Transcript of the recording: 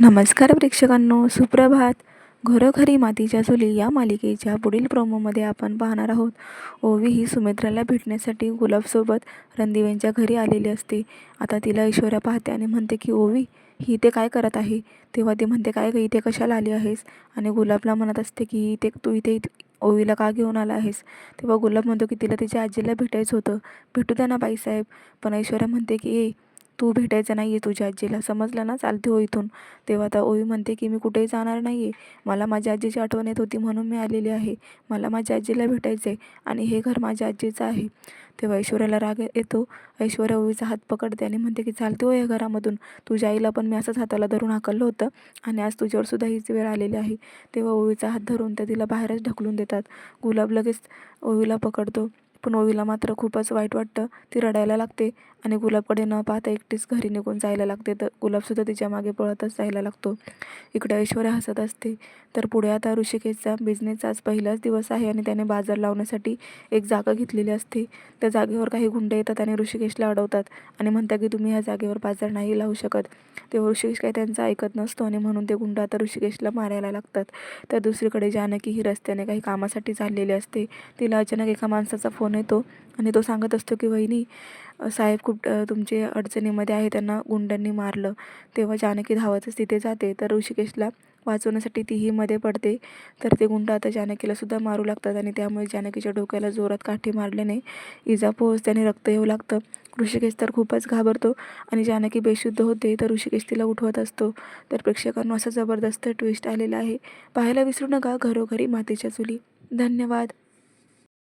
नमस्कार प्रेक्षकांनो सुप्रभात. घरोघरी मातीच्या चुली या मालिकेच्या पुढील प्रोमोमध्ये आपण पाहणार आहोत. ओवी ही सुमित्राला भेटण्यासाठी गुलाबसोबत रणदिवेंच्या घरी आलेली असते. आता तिला ऐश्वर्या पाहते आणि म्हणते की ओवी ही इथे काय करत आहे? तेव्हा ती म्हणते काय गं इथे कशाला आली आहेस? आणि गुलाबला म्हणत असते की इथे तू इथे ओवीला का घेऊन आला आहेस? तेव्हा गुलाब म्हणतो की तिला तिच्या आजीला भेटायचं होतं. भेटू द्या ना बाईसाहेब. पण ऐश्वर्या म्हणते की ए तू भेटायचं नाही आहे तुझ्या आजीला. समजलं ना? चालते हो इथून. तेव्हा आता ओवी म्हणते की मी कुठेही जाणार नाही आहे मला माझ्या आजीची आठवण येत होती म्हणून मी आलेली आहे. मला माझ्या आजीला भेटायचं आहे आणि हे घर माझ्या आजीचं आहे. तेव्हा ऐश्वर्याला राग येतो. ऐश्वर्या ओवीचा हात पकडते आणि म्हणते की चालते हो या घरामधून. तुझ्या आईला पण मी असंच हाताला धरून हाकललं होतं आणि आज तुझ्यावर सुद्धा हीच वेळ आलेली आहे. तेव्हा ओवीचा हात धरून त्या तिला बाहेरच ढकलून देतात. गुलाब लगेच ओवीला पकडतो. पण ओवीला मात्र खूपच वाईट वाटतं. ती रडायला लागते आणि गुलाबकडे न पाहता एकटीच घरी निघून जायला लागते. तर गुलाबसुद्धा तिच्यामागे पळतच जायला लागतो. इकडे ऐश्वर्या हसत असते. तर पुढे आता ऋषिकेशचा बिझनेस आज पहिलाच दिवस आहे आणि त्याने बाजार लावण्यासाठी एक जागा घेतलेली असते. त्या जागेवर काही गुंडे येतात आणि ऋषिकेशला अडवतात आणि म्हणतात की तुम्ही ह्या जागेवर बाजार नाही लावू शकत. तेव्हा ऋषिकेश काही त्यांचा ऐकत नसतो आणि म्हणून ते गुंड आता ऋषिकेशला मारायला लागतात. तर दुसरीकडे जानकी ही रस्त्याने काही कामासाठी चाललेली असते. तिला अचानक एका माणसाचा फोन येतो आणि तो सांगत असतो की वहिनी साहेब खूप तुमचे अडचणीमध्ये आहे. त्यांना गुंडांनी मारलं. तेव्हा जानकी धावतच तिथे जाते. तर ऋषिकेशला वाचवण्यासाठी तीही मध्ये पडते. तर ते गुंड आता जानकीला सुद्धा मारू लागतात आणि त्यामुळे जानकीच्या डोक्याला जोरात काठी मारल्याने इजा पोहोचते आणि रक्त येऊ लागतं. ऋषिकेश तर खूपच घाबरतो आणि जानकी बेशुद्ध होते. तर ऋषिकेश तिला उठवत असतो. तर प्रेक्षकांनो असा जबरदस्त ट्विस्ट आलेला आहे. पाहायला विसरू नका. घरोघरी मातीच्या चुली. धन्यवाद.